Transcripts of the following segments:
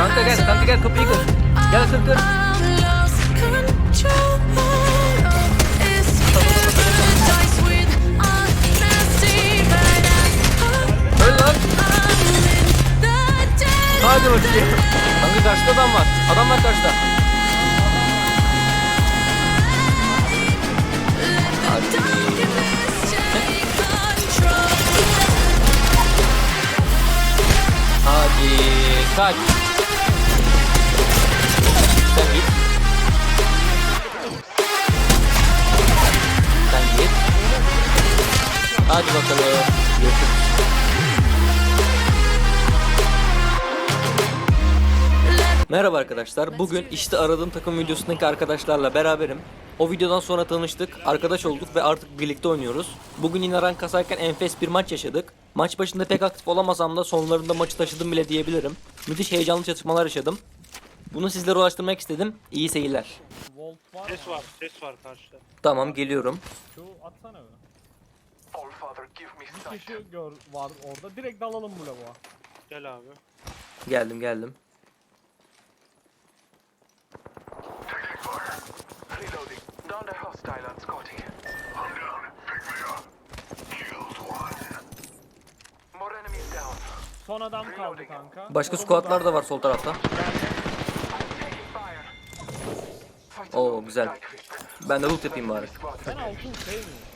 Kanka gel kanka gel kapıyı kır. Gel kır kır. Öl lan. Hadi bakayım. Kanka karşıda adam var. Adam var karşıda. Hadi kaç. Hadi bakalım. Görüşürüz. Merhaba arkadaşlar. Bugün işte aradığım takım videosundaki arkadaşlarla beraberim. O videodan sonra tanıştık, arkadaş olduk ve artık birlikte oynuyoruz. Bugün yine rank kasarken enfes bir maç yaşadık. Maç başında pek aktif olamasam da sonlarında maçı taşıdım bile diyebilirim. Müthiş heyecanlı çatışmalar yaşadım. Bunu sizlere ulaştırmak istedim. İyi seyirler. Ses var, ses var karşıda. Tamam geliyorum. Şu atsana be. Bir sight. kişi gör var orada. Direkt dalalım bu lavuğa. Gel abi. Geldim geldim. Reloading. Down the hostile on Scotty. I'm down. Pick me up. Killed one. More enemies down. Son adam kaldı kanka. Başka squatlar da var sol tarafta. Oo, güzel. Ben de loot yapayım bari. Ben altın sevmiyorum.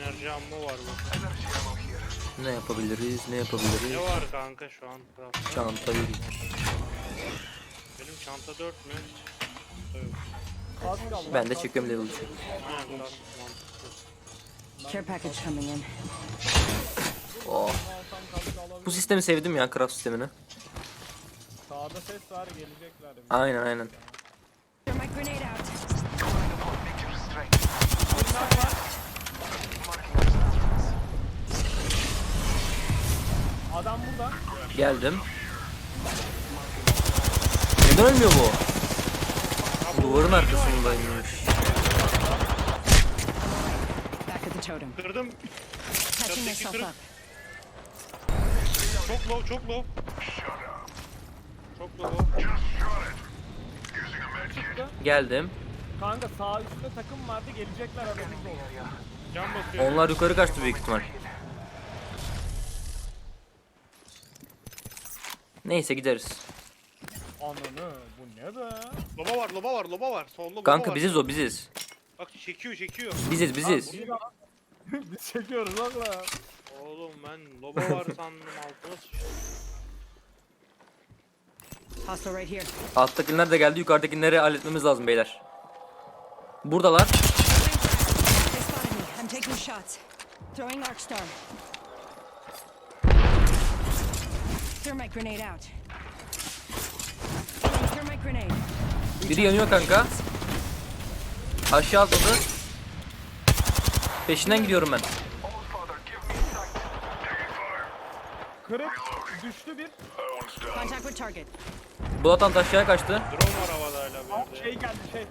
Enerji ammo var bu. Energy ammo here. Ne yapabiliriz ne yapabiliriz? Ne var kanka şu an? Craft'ta? Çanta yürü. Benim çanta 4 mü? Ben de çekiyorum level 3'ü. Ha, craft mantıklı. Care package coming in. Oh. Bu sistemi sevdim ya craft sistemini. Sağda ses var gelecekler. Aynen aynen. My grenade out. Adam burada. Geldim. Neden ölmüyor bu? Duvarın arkasındaymış. Back at the totem. Kırdım. Patching Çatıdaki myself kırık. up. Çok low, çok low. Çok low. Geldim. Kanka sağ üstte takım vardı gelecekler haberiniz olsun. Can basıyor. Onlar yukarı kaçtı büyük ihtimal. Neyse gideriz. Ananı bu ne be? Loba var, loba var, loba var. Solda loba Kanka var. biziz o biziz. Bak çekiyor, çekiyor. Biziz biziz. Biz çekiyoruz oğlum. Oğlum ben loba var sandım altıma sıçtım. Hostile right here. Alttakiler de geldi yukarıdakileri halletmemiz lazım beyler. Buradalar. They spotted me. I'm taking shots. Throwing arc star. Thermite grenade out. Throwing Thermite grenade. Biri yanıyor kanka. Aşağı atladı. Peşinden gidiyorum ben. Kırık düştü bir. Contact with target. Bulatan aşağıya kaçtı. Drone var havada hala böyle. Şey geldi şey.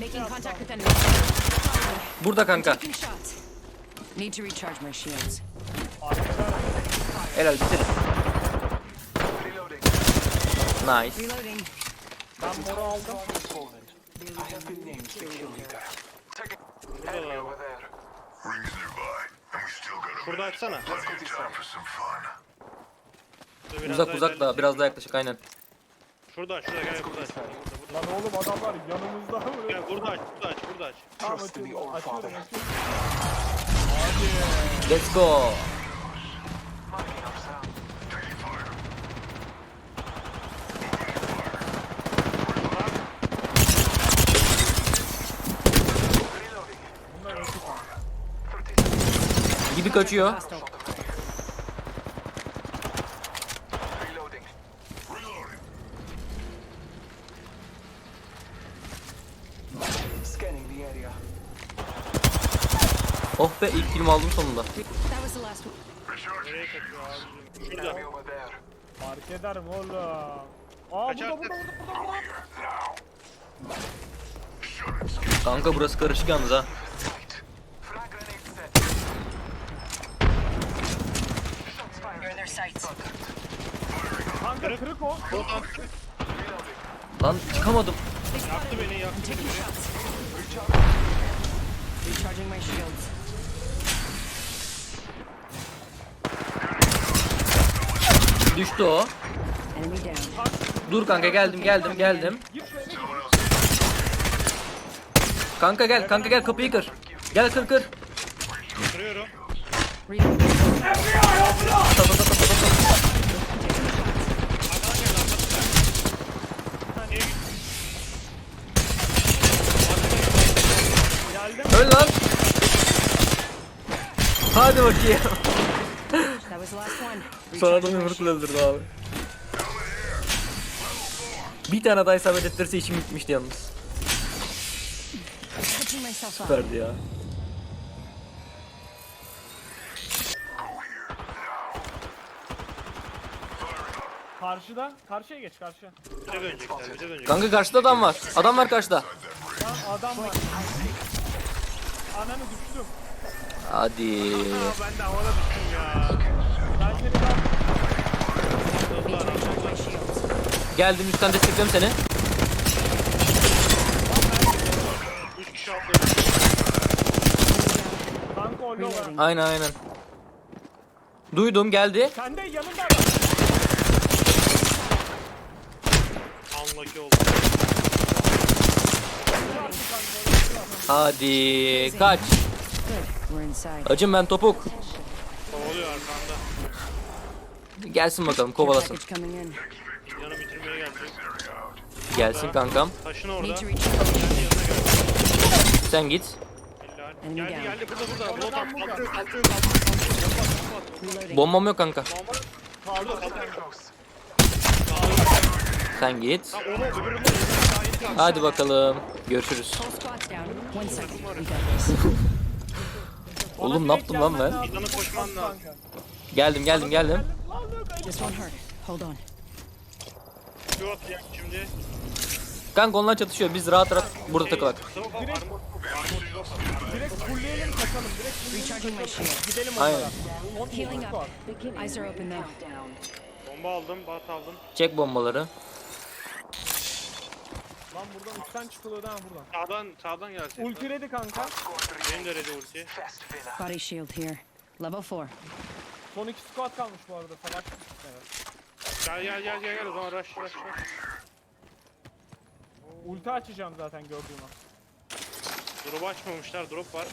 Making contact with enemy. Burada kanka. Taking shots. Need to recharge my shields. Helal bitir. We still got a Şurada açsana. Uzak uzak da biraz daha yaklaşık aynen. Şurada, şurada gel burada aç. Burada, burada. Lan oğlum adamlar yanımızda mı? Gel burada aç, burada aç, burada aç. Tamam açıyorum, açıyorum, açıyorum. Let's go. Gibi kaçıyor. Hostile. Reloading. Scanning the area. Oh be ilk film aldım sonunda. Şurada. Fark ederim oğlum. Aa burada burada burada. burada. Kanka burası karışık yalnız ha. Their sights. Kanka kırık o. Lan çıkamadım. Spotted beni, yaktı beni. Recharging my shields. Düştü o. Enemy down. Dur kanka geldim geldim geldim. Kanka gel kanka gel kapıyı kır. Gel kır kır. Kırıyorum. Öl lan. Hadi bakayım. Son adamı shield. öldürdü abi. Bir tane daha isabet ettirse işim bitmişti yalnız. Catching myself up. Süperdi ya. Karşıda. Karşıya geç karşıya. Bize dönecekler bize dönecekler. Kanka karşıda adam var. Adam var karşıda. Lan adam var. Ananı düştüm. Hadi. ben de havada düştüm ya. Ben seni shields. Geldim üstten destekliyorum seni. 3 kişi atladı. kanka o low. Reloading. Aynen aynen. Duydum geldi. Sen de yanında adam. Unlucky oldu. Hadi kaç. Acım ben topuk. Kovalıyor arkanda. Gelsin bakalım kovalasın. bitirmeye gelecek. Gelsin kankam. Taşın orada. Sen git. Geldi geldi burada burada. At. Bombam yok kanka. Sen git. Onu öbürünü. Hadi bakalım. Görüşürüz. Oğlum ne yaptım lan ben? Fidanı koşman lazım. Geldim geldim geldim. Şu atlayak şimdi. Kanka onlar çatışıyor. Biz rahat rahat burada takılak. Tamam armor. Armor yok. Direkt fullleyelim kaçalım. Direkt fullleyelim Recharging my shield. gidelim Aynen. onlara. On Healing on up. var. Eyes are open though. Bomba aldım, bat aldım. Çek bombaları. Lan buradan üstten çıkılıyordu ha buradan. Sağdan, sağdan gelsin. Ulti ready kanka. Benim de ready ulti. Body shield here. Level 4. Son iki squad kalmış bu arada. Savaş evet. Gel gel gel gel gel o zaman rush rush rush. Ulti açacağım zaten gördüğüm an. Drop açmamışlar, drop var.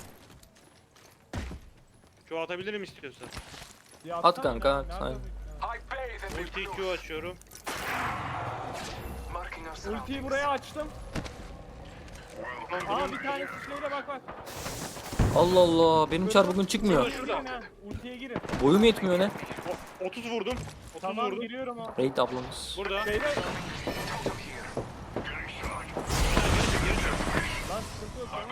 Q atabilirim istiyorsan. Bir At atsana kanka, ya, at, nerede aynen. bu- Ultiyi Q açıyorum. Ultiyi buraya açtım. Aa bir tane sıçrayla bak bak. Allah Allah. Benim çar bugün çıkmıyor. Şurada. Girin ha, Ultiye girin. Boyum yetmiyor ne? O- 30 vurdum. 30 Tamam vurdum. giriyorum ha. Raid ablamız. Burada. Beyler. Lan sıkıntı yok tamam.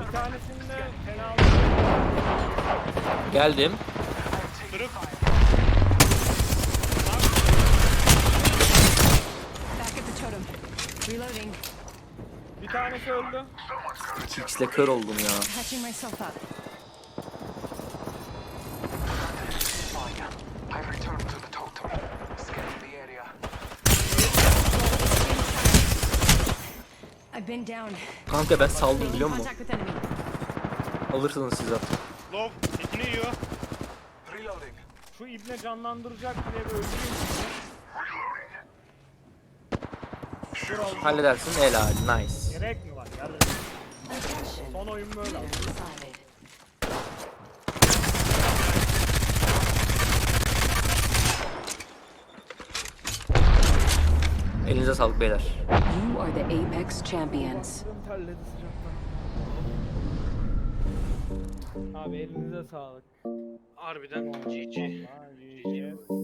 Bir tanesinde fena Geldim. Kırık. Back at the totem. Reloading. Bir tanesi öldü. X'le kör oldum ya. Patching myself up. I've returned to the totem. Scanning the area. I've been down. Kanka ben saldım biliyor musun? Alırsınız siz artık. Love. Etini yiyor. Reloading. Şu ibne canlandıracak diye bir öldüreyim. Halledersin. Helal. Nice. Gerek mi var? Gerek. Son oyun böyle. Elinize sağlık beyler. You are the Apex champions. Terledi sıcaktan. Abi elinize sağlık. Harbiden GG. GG.